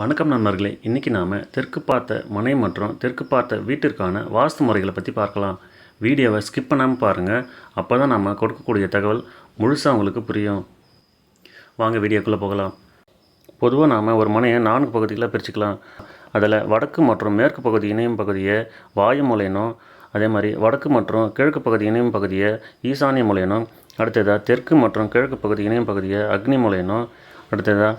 வணக்கம் நண்பர்களே இன்றைக்கி நாம் தெற்கு பார்த்த மனை மற்றும் தெற்கு பார்த்த வீட்டிற்கான வாஸ்து முறைகளை பற்றி பார்க்கலாம். வீடியோவை ஸ்கிப் பண்ணாமல் பாருங்கள் அப்போ தான் நம்ம கொடுக்கக்கூடிய தகவல் முழுசாக உங்களுக்கு புரியும். வாங்க வீடியோக்குள்ளே போகலாம். பொதுவாக நாம் ஒரு மனையை நான்கு பகுதிகளாக பிரிச்சுக்கலாம். அதில் வடக்கு மற்றும் மேற்கு பகுதி இணையும் பகுதியை வாயு மூலையனும் அதே மாதிரி வடக்கு மற்றும் கிழக்கு பகுதி இணையும் பகுதியை ஈசானிய மூலையனும் அடுத்ததாக தெற்கு மற்றும் கிழக்கு பகுதி இணையும் பகுதியை அக்னி மூலையனும் அடுத்ததாக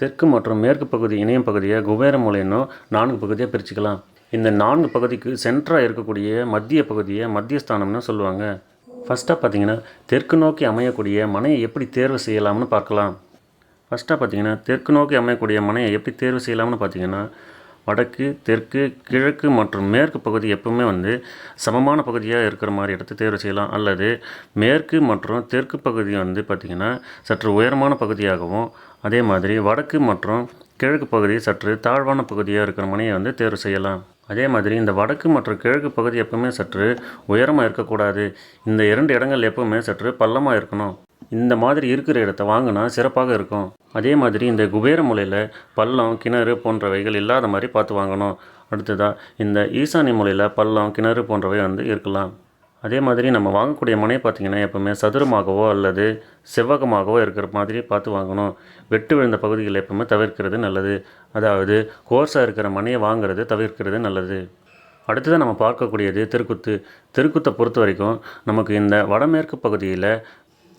தெற்கு மற்றும் மேற்கு பகுதி இணையம் பகுதியை குபேர மூலையனும் நான்கு பகுதியாக பிரிச்சுக்கலாம். இந்த நான்கு பகுதிக்கு சென்டராக இருக்கக்கூடிய மத்திய பகுதியை மத்தியஸ்தானம்னு சொல்லுவாங்க. ஃபஸ்ட்டாக பார்த்தீங்கன்னா தெற்கு நோக்கி அமையக்கூடிய மனையை எப்படி தேர்வு செய்யலாம்னு பார்க்கலாம். ஃபஸ்ட்டாக பார்த்தீங்கன்னா தெற்கு நோக்கி அமையக்கூடிய மனையை எப்படி தேர்வு செய்யலாம்னு பார்த்தீங்கன்னா வடக்கு தெற்கு கிழக்கு மற்றும் மேற்கு பகுதி எப்பவுமே வந்து சமமான பகுதியாக இருக்கிற மாதிரி எடுத்து தேர்வு செய்யலாம். அல்லது மேற்கு மற்றும் தெற்கு பகுதி வந்து பார்த்திங்கன்னா சற்று உயரமான பகுதியாகவும் அதே மாதிரி வடக்கு மற்றும் கிழக்கு பகுதி சற்று தாழ்வான பகுதியாக இருக்கிற மனையை வந்து தேர்வு செய்யலாம். அதே மாதிரி இந்த வடக்கு மற்றும் கிழக்கு பகுதி எப்பவுமே சற்று உயரமாக இருக்கக்கூடாது. இந்த இரண்டு இடங்கள் எப்பவுமே சற்று பள்ளமாக இருக்கணும். இந்த மாதிரி இருக்கிற இடத்த வாங்கினா சிறப்பாக இருக்கும். அதே மாதிரி இந்த குபேர மூலையில் பள்ளம் கிணறு போன்றவைகள் இல்லாத மாதிரி பார்த்து வாங்கணும். அடுத்ததாக இந்த ஈசானி மூலையில் பள்ளம் கிணறு போன்றவை வந்து இருக்கலாம். அதே மாதிரி நம்ம வாங்கக்கூடிய மனை பார்த்திங்கன்னா எப்பவுமே சதுரமாகவோ அல்லது செவ்வகமாகவோ இருக்கிற மாதிரி பார்த்து வாங்கணும். வெட்டு விழுந்த பகுதிகளை எப்பவுமே தவிர்க்கிறது நல்லது. அதாவது கோர்ஸாக இருக்கிற மனையை வாங்கிறது தவிர்க்கிறது நல்லது. அடுத்ததாக நம்ம பார்க்கக்கூடியது தெருக்குத்து. தெருக்குத்தை பொறுத்த வரைக்கும் நமக்கு இந்த வடமேற்கு பகுதியில்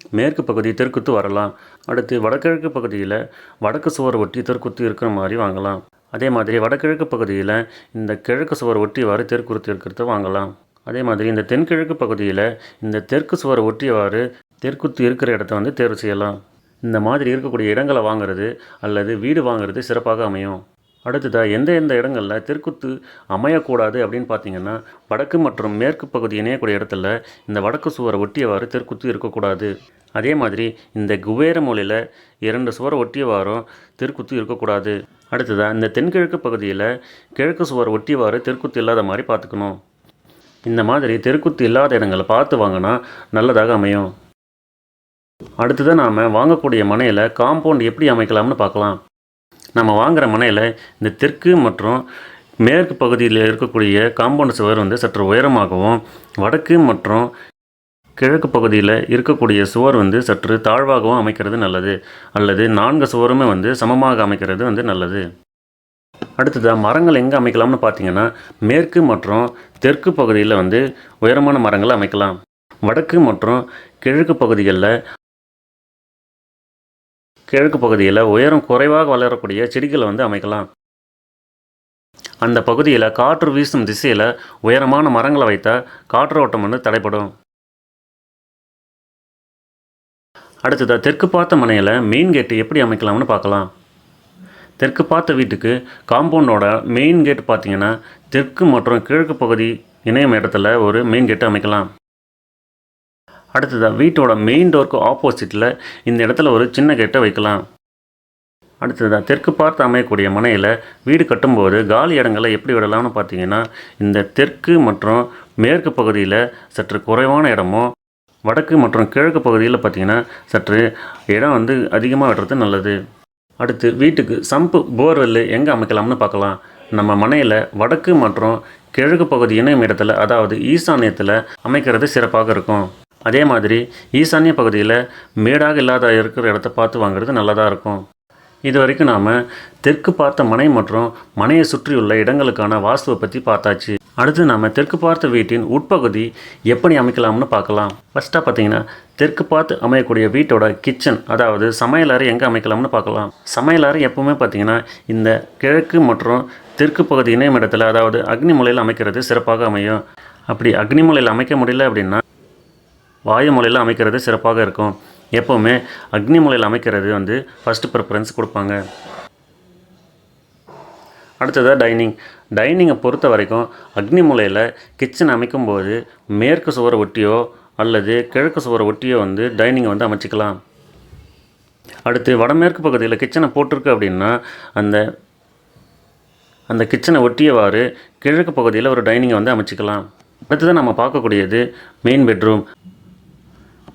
மேற்கு பகுதி தெற்குத்து வரலாம். அடுத்து வடகிழக்கு பகுதியில் வடக்கு சுவர் ஒட்டி தெற்குத்து இருக்கிற மாதிரி வாங்கலாம். அதே மாதிரி வடகிழக்கு பகுதியில் இந்த கிழக்கு சுவர் ஒட்டியவாறு தெற்குத்து இருக்கிறத வாங்கலாம். அதே மாதிரி இந்த தென்கிழக்கு பகுதியில் இந்த தெற்கு சுவர் ஒட்டியவாறு தெற்குத்து இருக்கிற இடத்த வந்து தேர்வு செய்யலாம். இந்த மாதிரி இருக்கக்கூடிய இடங்களை வாங்குறது அல்லது வீடு வாங்குறது சிறப்பாக அமையும். அடுத்ததாக எந்த எந்த இடங்களில் தெற்குத்து அமையக்கூடாது அப்படின்னு பார்த்தீங்கன்னா வடக்கு மற்றும் மேற்கு பகுதி இணையக்கூடிய இடத்துல இந்த வடக்கு சுவரை ஒட்டியவாறு தெற்குத்து இருக்கக்கூடாது. அதே மாதிரி இந்த குபேர மூலையில் இரண்டு சுவரை ஒட்டியவாறும் தெற்குத்து இருக்கக்கூடாது. அடுத்ததாக இந்த தென்கிழக்கு பகுதியில் கிழக்கு சுவர் ஒட்டியவாறு தெற்குத்து இல்லாத மாதிரி பார்த்துக்கணும் இந்த மாதிரி தெருக்குத்து இல்லாத இடங்களை பார்த்து வாங்கினா நல்லதாக அமையும். அடுத்ததாக நாம் வாங்கக்கூடிய மனையில் காம்பவுண்ட் எப்படி அமைக்கலாம்னு பார்க்கலாம் நம்ம வாங்குகிற மனையில் இந்த தெற்கு மற்றும் மேற்கு பகுதியில் இருக்கக்கூடிய காம்பவுண்ட் சுவர் வந்து சற்று உயரமாகவும் வடக்கு மற்றும் கிழக்கு பகுதியில் இருக்கக்கூடிய சுவர் வந்து சற்று தாழ்வாகவும் அமைக்கிறது நல்லது. அல்லது நான்கு சுவருமே வந்து சமமாக அமைக்கிறது வந்து நல்லது. அடுத்ததாக மரங்கள் எங்கே அமைக்கலாம்னு பார்த்தீங்கன்னா மேற்கு மற்றும் தெற்கு பகுதியில் வந்து உயரமான மரங்களை அமைக்கலாம். வடக்கு மற்றும் கிழக்கு பகுதிகளில் கிழக்கு பகுதியில் உயரம் குறைவாக வளரக்கூடிய செடிகளை வந்து அமைக்கலாம். அந்த பகுதியில் காற்று வீசும் திசையில் உயரமான மரங்களை வைத்தால் காற்றோட்டம் வந்து தடைப்படும் அடுத்ததாக தெற்கு பார்த்த மனையில் மெயின் கேட்டு எப்படி அமைக்கலாம்னு பார்க்கலாம். தெற்கு பார்த்த வீட்டுக்கு காம்பவுண்டோட மெயின் கேட் பார்த்தீங்கன்னா தெற்கு மற்றும் கிழக்கு பகுதி இணையம் இடத்துல ஒரு மெயின் கேட்டு அமைக்கலாம். அடுத்ததாக வீட்டோட மெயின் டோருக்கு ஆப்போசிட்டில் இந்த இடத்துல ஒரு சின்ன கேட்டை வைக்கலாம். அடுத்ததாக தெற்கு பார்த்து அமையக்கூடிய மனையில் வீடு கட்டும்போது காலி இடங்களை எப்படி விடலாம்னு பார்த்தீங்கன்னா இந்த தெற்கு மற்றும் மேற்கு பகுதியில் சற்று குறைவான இடமும் வடக்கு மற்றும் கிழக்கு பகுதியில் பார்த்தீங்கன்னா சற்று இடம் வந்து அதிகமாக விடுறது நல்லது. அடுத்து வீட்டுக்கு சம்பு போர்வெல் எங்கே அமைக்கலாம்னு பார்க்கலாம். நம்ம மனையில் வடக்கு மற்றும் கிழக்கு பகுதி இணையும் இடத்துல அதாவது ஈசானியத்தில் அமைக்கிறது சிறப்பாக இருக்கும். அதே மாதிரி ஈசான்ய பகுதியில் மேடாக இல்லாத இருக்கிற இடத்த பார்த்து வாங்குறது நல்லதாக இருக்கும். இது வரைக்கும் நாம் தெற்கு பார்த்த மனை மற்றும் மனையை சுற்றியுள்ள இடங்களுக்கான வாஸ்துவை பற்றி பார்த்தாச்சு. அடுத்து நாம் தெற்கு பார்த்த வீட்டின் உட்பகுதி எப்படி அமைக்கலாம்னு பார்க்கலாம். ஃபஸ்ட்டாக பார்த்தீங்கன்னா தெற்கு பார்த்து அமையக்கூடிய வீட்டோட கிச்சன் அதாவது சமையலறை எங்கே அமைக்கலாம்னு பார்க்கலாம். சமையலறை எப்பவுமே பார்த்தீங்கன்னா இந்த கிழக்கு மற்றும் தெற்கு பகுதி இணையம் இடத்துல அதாவது அக்னி மூலையில் அமைக்கிறது சிறப்பாக அமையும். அப்படி அக்னி மூலையில் அமைக்க முடியல அப்படின்னா வாயுமலையில் அமைக்கிறது சிறப்பாக இருக்கும். எப்போவுமே அக்னிமலையில் அமைக்கிறது வந்து ஃபஸ்ட்டு ப்ரிஃபரன்ஸ் கொடுப்பாங்க. அடுத்ததாக டைனிங் டைனிங்கை பொறுத்த வரைக்கும் அக்னிமலையில் கிச்சன் அமைக்கும்போது மேற்கு சுவரை ஒட்டியோ அல்லது கிழக்கு சுவரை ஒட்டியோ வந்து டைனிங்கை வந்து அமைச்சிக்கலாம். அடுத்து வடமேற்கு பகுதியில் கிச்சனை போட்டிருக்கு அப்படின்னா அந்த அந்த கிச்சனை ஒட்டியவாறு கிழக்கு பகுதியில் ஒரு டைனிங்கை வந்து அமைச்சிக்கலாம். அடுத்ததாக நம்ம பார்க்கக்கூடியது மெயின் பெட்ரூம்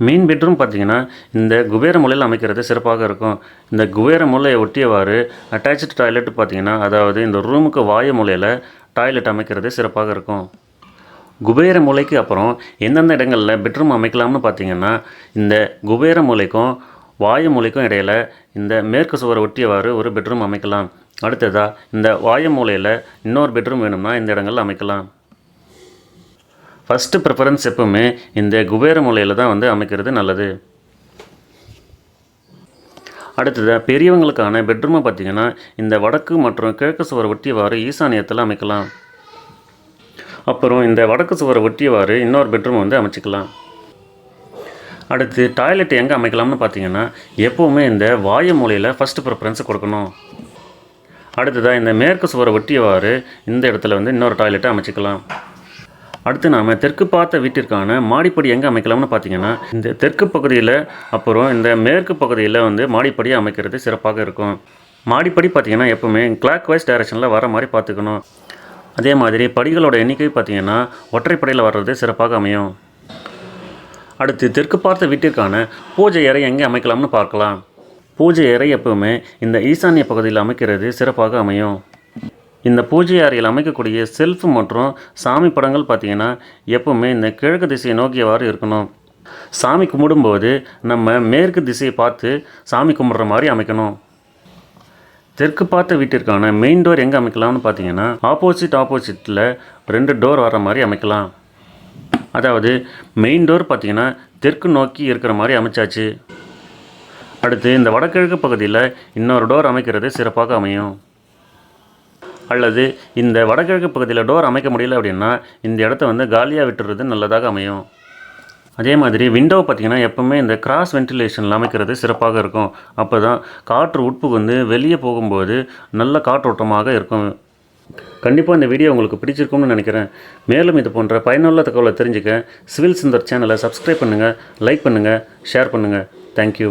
மெயின் பெட்ரூம் பார்த்தீங்கன்னா இந்த குபேர மூலையில் அமைக்கிறது சிறப்பாக இருக்கும். இந்த குபேர மூலையை ஒட்டியவாறு அட்டாச்சு டாய்லெட் பார்த்தீங்கன்னா அதாவது இந்த ரூமுக்கு வாயு மூலையில் டாய்லெட் அமைக்கிறது சிறப்பாக இருக்கும். குபேர மூலைக்கு அப்புறம் எந்தெந்த இடங்களில் பெட்ரூம் அமைக்கலாம்னு பார்த்தீங்கன்னா இந்த குபேர மூலைக்கும் வாயு மூலைக்கும் இடையில் இந்த மேற்கு சுவரை ஒட்டியவாறு ஒரு பெட்ரூம் அமைக்கலாம். அடுத்ததாக இந்த வாயு மூலையில் இன்னொரு பெட்ரூம் வேணும்னா இந்த இடங்களில் அமைக்கலாம். ஃபஸ்ட்டு ப்ரிஃபரன்ஸ் எப்பவுமே இந்த குபேர மூலையில் தான் வந்து அமைக்கிறது நல்லது. அடுத்ததாக பெரியவங்களுக்கான பெட்ரூமை பார்த்தீங்கன்னா இந்த வடக்கு மற்றும் கிழக்கு சுவரை ஒட்டியவாறு ஈசானியத்தில் அமைக்கலாம். அப்புறம் இந்த வடக்கு சுவரை ஒட்டியவாறு இன்னொரு பெட்ரூம் வந்து அமைச்சிக்கலாம். அடுத்து டாய்லெட் எங்கே அமைக்கலாம்னு பார்த்தீங்கன்னா எப்போவுமே இந்த வாயு மூலையில் ஃபஸ்ட்டு ப்ரிஃபரன்ஸ் கொடுக்கணும். அடுத்ததாக இந்த மேற்கு சுவரை ஒட்டியவாறு இந்த இடத்துல வந்து இன்னொரு டாய்லெட்டை அமைச்சிக்கலாம். அடுத்து நாம் தெற்கு பார்த்த வீட்டிற்கான மாடிப்படி எங்கே அமைக்கலாம்னு பார்த்தீங்கன்னா இந்த தெற்கு பகுதியில் அப்புறம் இந்த மேற்கு பகுதியில் வந்து மாடிப்படி அமைக்கிறது சிறப்பாக இருக்கும். மாடிப்படி பார்த்தீங்கன்னா எப்போவுமே கிளாக் வைஸ் டைரக்ஷனில் வர மாதிரி பார்த்துக்கணும் அதே மாதிரி படிகளோட எண்ணிக்கை பார்த்தீங்கன்னா ஒற்றைப்படையில் வர்றது சிறப்பாக அமையும். அடுத்து தெற்கு பார்த்த வீட்டிற்கான பூஜை அறை எங்கே அமைக்கலாம்னு பார்க்கலாம். பூஜை அறை எப்பவுமே இந்த ஈசானிய பகுதியில் அமைக்கிறது சிறப்பாக அமையும். இந்த பூஜை அறையில் அமைக்கக்கூடிய செல்ஃப் மற்றும் சாமி படங்கள் பார்த்தீங்கன்னா எப்பவுமே இந்த கிழக்கு திசையை நோக்கியவாறு இருக்கணும். சாமி கும்பிடும்போது நம்ம மேற்கு திசையை பார்த்து சாமி கும்பிட்ற மாதிரி அமைக்கணும். தெற்கு பார்த்த வீட்டிற்கான மெயின் டோர் எங்கே அமைக்கலாம்னு பார்த்தீங்கன்னா ஆப்போசிட் ஆப்போசிட்டில் ரெண்டு டோர் வர மாதிரி அமைக்கலாம். அதாவது மெயின் டோர் பார்த்திங்கன்னா தெற்கு நோக்கி இருக்கிற மாதிரி அமைச்சாச்சு. அடுத்து இந்த வடகிழக்கு பகுதியில் இன்னொரு டோர் அமைக்கிறது சிறப்பாக அமையும். அல்லது இந்த வடகிழக்கு பகுதியில் டோர் அமைக்க முடியல அப்படின்னா இந்த இடத்த வந்து காலியாக விட்டுறது நல்லதாக அமையும். அதே மாதிரி விண்டோ பார்த்தீங்கன்னா எப்பவுமே இந்த கிராஸ் வென்டிலேஷனில் அமைக்கிறது சிறப்பாக இருக்கும். அப்போ தான் காற்று உட்புகுந்து வெளியே போகும்போது நல்ல காற்றோட்டமாக இருக்கும். கண்டிப்பாக இந்த வீடியோ உங்களுக்கு பிடிச்சிருக்கும்னு நினைக்கிறேன். மேலும் இது போன்ற பயனுள்ள தகவலை தெரிஞ்சுக்க சிவில் சுந்தர் சேனலை சப்ஸ்கிரைப் பண்ணுங்கள் லைக் பண்ணுங்கள் ஷேர் பண்ணுங்கள் தேங்க்யூ